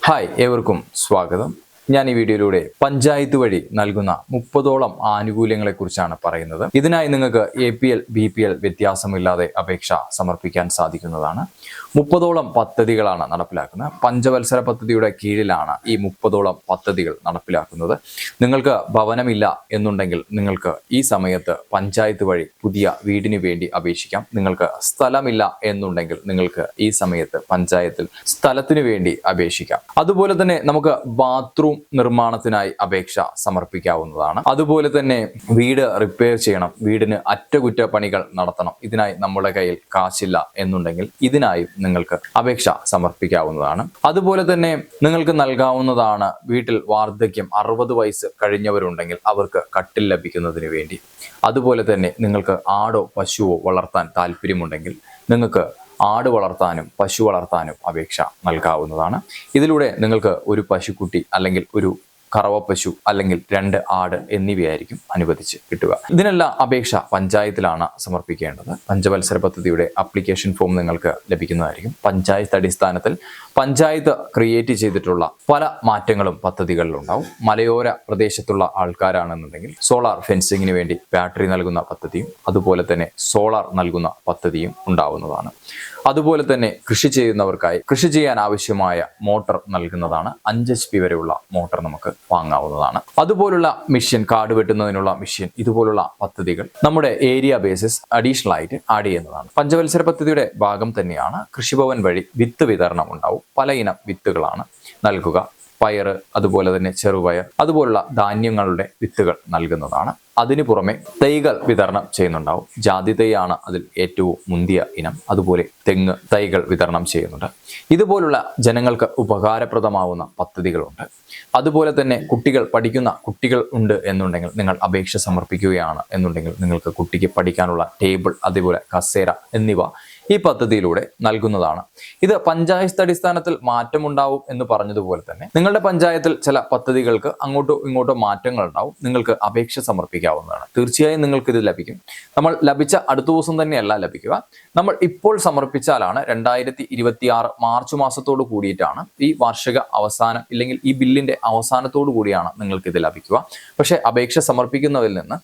Hi ഏവർക്കും സ്വാഗതം. ഞാൻ ഈ വീഡിയോയിലൂടെ പഞ്ചായത്ത് വഴി നൽകുന്ന മുപ്പതോളം ആനുകൂല്യങ്ങളെക്കുറിച്ചാണ് പറയുന്നത്. ഇതിനായി നിങ്ങൾക്ക് A P L B P L വ്യത്യാസമില്ലാതെ അപേക്ഷ സമർപ്പിക്കാൻ സാധിക്കുന്നതാണ്. മുപ്പതോളം പദ്ധതികളാണ് നടപ്പിലാക്കുന്നത്. പഞ്ചവത്സര പദ്ധതിയുടെ കീഴിലാണ് ഈ മുപ്പതോളം പദ്ധതികൾ നടപ്പിലാക്കുന്നത്. നിങ്ങൾക്ക് ഭവനമില്ല എന്നുണ്ടെങ്കിൽ നിങ്ങൾക്ക് ഈ സമയത്ത് പഞ്ചായത്ത് വഴി പുതിയ വീടിന് വേണ്ടി അപേക്ഷിക്കാം. നിങ്ങൾക്ക് സ്ഥലമില്ല എന്നുണ്ടെങ്കിൽ നിങ്ങൾക്ക് ഈ സമയത്ത് പഞ്ചായത്തിൽ സ്ഥലത്തിന് വേണ്ടി അപേക്ഷിക്കാം. അതുപോലെ തന്നെ നമുക്ക് ബാത്റൂം നിർമ്മാണത്തിനായി അപേക്ഷ സമർപ്പിക്കാവുന്നതാണ്. അതുപോലെ തന്നെ വീട് റിപ്പയർ ചെയ്യണം. വീടിന് അറ്റകുറ്റപ്പണികൾ നടത്തണം. ഇതിനായി നമ്മുടെ കയ്യിൽ കാശില്ല എന്നുണ്ടെങ്കിൽ ഇതിനായി നിങ്ങൾക്ക് അപേക്ഷ സമർപ്പിക്കാവുന്നതാണ്. അതുപോലെ തന്നെ നിങ്ങൾക്ക് നൽകാവുന്നതാണ് വീട്ടിൽ വാർദ്ധക്യം. അറുപത് വയസ്സ് കഴിഞ്ഞവരുണ്ടെങ്കിൽ അവർക്ക് കട്ടിൽ ലഭിക്കുന്നതിന് വേണ്ടി. അതുപോലെ തന്നെ നിങ്ങൾക്ക് ആടോ പശുവോ വളർത്താൻ താല്പര്യമുണ്ടെങ്കിൽ നിങ്ങൾക്ക് ആട് വളർത്താനും പശു വളർത്താനും അപേക്ഷ നൽകാവുന്നതാണ്. ഇതിലൂടെ നിങ്ങൾക്ക് ഒരു പശുക്കുട്ടി അല്ലെങ്കിൽ ഒരു കറവ പശു അല്ലെങ്കിൽ രണ്ട് ആട് എന്നിവയായിരിക്കും അനുവദിച്ച് കിട്ടുക. ഇതിനെല്ലാം അപേക്ഷ പഞ്ചായത്തിലാണ് സമർപ്പിക്കേണ്ടത്. പഞ്ചവത്സര പദ്ധതിയുടെ അപ്ലിക്കേഷൻ ഫോം നിങ്ങൾക്ക് ലഭിക്കുന്നതായിരിക്കും. പഞ്ചായത്ത് അടിസ്ഥാനത്തിൽ പഞ്ചായത്ത് ക്രിയേറ്റ് ചെയ്തിട്ടുള്ള പല മാറ്റങ്ങളും പദ്ധതികളിലുണ്ടാവും. മലയോര പ്രദേശത്തുള്ള ആൾക്കാരാണെന്നുണ്ടെങ്കിൽ സോളാർ ഫെൻസിങ്ങിന് വേണ്ടി ബാറ്ററി നൽകുന്ന പദ്ധതിയും അതുപോലെ തന്നെ സോളാർ നൽകുന്ന പദ്ധതിയും ഉണ്ടാവുന്നതാണ്. അതുപോലെ തന്നെ കൃഷി ചെയ്യുന്നവർക്കായി കൃഷി ചെയ്യാൻ ആവശ്യമായ മോട്ടോർ നൽകുന്നതാണ് അഞ്ച് എച്ച് പി വരെയുള്ള മോട്ടോർ നമുക്ക് വാങ്ങാവുന്നതാണ്. അതുപോലുള്ള മെഷീൻ കാട് വെട്ടുന്നതിനുള്ള മെഷീൻ ഇതുപോലുള്ള പദ്ധതികൾ നമ്മുടെ ഏരിയ ബേസിസ് അഡീഷണൽ ആയിട്ട് ആഡ് ചെയ്യുന്നതാണ്. പഞ്ചവത്സര പദ്ധതിയുടെ ഭാഗം തന്നെയാണ് കൃഷിഭവൻ വഴി വിത്ത് വിതരണം ഉണ്ടാവും. പല ഇനം വിത്തുകളാണ് നൽകുക. പയറ് അതുപോലെ തന്നെ ചെറുപയർ അതുപോലുള്ള ധാന്യങ്ങളുടെ വിത്തുകൾ നൽകുന്നതാണ്. അതിനു പുറമെ തൈകൾ വിതരണം ചെയ്യുന്നുണ്ടാവും. ജാതി തൈയാണ് അതിൽ ഏറ്റവും മുന്തിയ ഇനം. അതുപോലെ തെങ്ങ് തൈകൾ വിതരണം ചെയ്യുന്നുണ്ട്. ഇതുപോലുള്ള ജനങ്ങൾക്ക് ഉപകാരപ്രദമാവുന്ന പദ്ധതികളുണ്ട്. അതുപോലെ തന്നെ കുട്ടികൾ പഠിക്കുന്ന കുട്ടികൾ ഉണ്ട് എന്നുണ്ടെങ്കിൽ നിങ്ങൾ അപേക്ഷ സമർപ്പിക്കുകയാണ് എന്നുണ്ടെങ്കിൽ നിങ്ങൾക്ക് കുട്ടിക്ക് പഠിക്കാനുള്ള ടേബിൾ അതുപോലെ കസേര എന്നിവ ഈ പദ്ധതിയിലൂടെ നൽകുന്നതാണ്. ഇത് പഞ്ചായത്ത് അടിസ്ഥാനത്തിൽ മാറ്റമുണ്ടാവും എന്ന് പറഞ്ഞതുപോലെ തന്നെ നിങ്ങളുടെ പഞ്ചായത്തിൽ ചില പദ്ധതികൾക്ക് അങ്ങോട്ടോ ഇങ്ങോട്ടോ മാറ്റങ്ങൾ ഉണ്ടാവും നിങ്ങൾക്ക് അപേക്ഷ സമർപ്പിക്കാവുന്നതാണ് തീർച്ചയായും നിങ്ങൾക്ക് ഇത് ലഭിക്കും. നമ്മൾ ലഭിച്ച അടുത്ത ദിവസം തന്നെയല്ല ലഭിക്കുക. നമ്മൾ ഇപ്പോൾ സമർപ്പിച്ചാലാണ് രണ്ടായിരത്തി ഇരുപത്തി ആറ് മാർച്ച് മാസത്തോട് കൂടിയിട്ടാണ് ഈ വാർഷിക അവസാനം ഇല്ലെങ്കിൽ ഈ ബില്ലിന്റെ അവസാനത്തോടു കൂടിയാണ് നിങ്ങൾക്ക് ഇത് ലഭിക്കുക. പക്ഷേ അപേക്ഷ സമർപ്പിക്കുന്നതിൽ നിന്ന്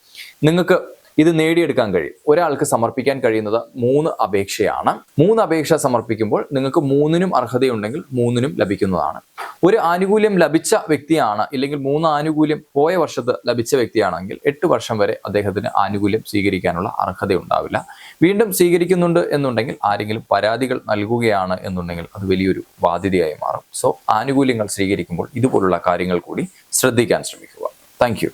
നിങ്ങൾക്ക് ഇത് നേടിയെടുക്കാൻ കഴിയും. ഒരാൾക്ക് സമർപ്പിക്കാൻ കഴിയുന്നത് മൂന്ന് അപേക്ഷയാണ്. മൂന്ന് അപേക്ഷ സമർപ്പിക്കുമ്പോൾ നിങ്ങൾക്ക് മൂന്നിനും അർഹതയുണ്ടെങ്കിൽ മൂന്നിനും ലഭിക്കുന്നതാണ്. ഒരു ആനുകൂല്യം ലഭിച്ച വ്യക്തിയാണ് ഇല്ലെങ്കിൽ മൂന്ന് ആനുകൂല്യം പോയ വർഷത്ത് ലഭിച്ച വ്യക്തിയാണെങ്കിൽ എട്ട് വർഷം വരെ അദ്ദേഹത്തിന് ആനുകൂല്യം സ്വീകരിക്കാനുള്ള അർഹത ഉണ്ടാവില്ല വീണ്ടും സ്വീകരിക്കുന്നുണ്ട് എന്നുണ്ടെങ്കിൽ ആരെങ്കിലും പരാതികൾ നൽകുകയാണ് എന്നുണ്ടെങ്കിൽ അത് വലിയൊരു ബാധ്യതയായി മാറും. സോ ആനുകൂല്യങ്ങൾ സ്വീകരിക്കുമ്പോൾ ഇതുപോലുള്ള കാര്യങ്ങൾ കൂടി ശ്രദ്ധിക്കാൻ ശ്രമിക്കുക. താങ്ക്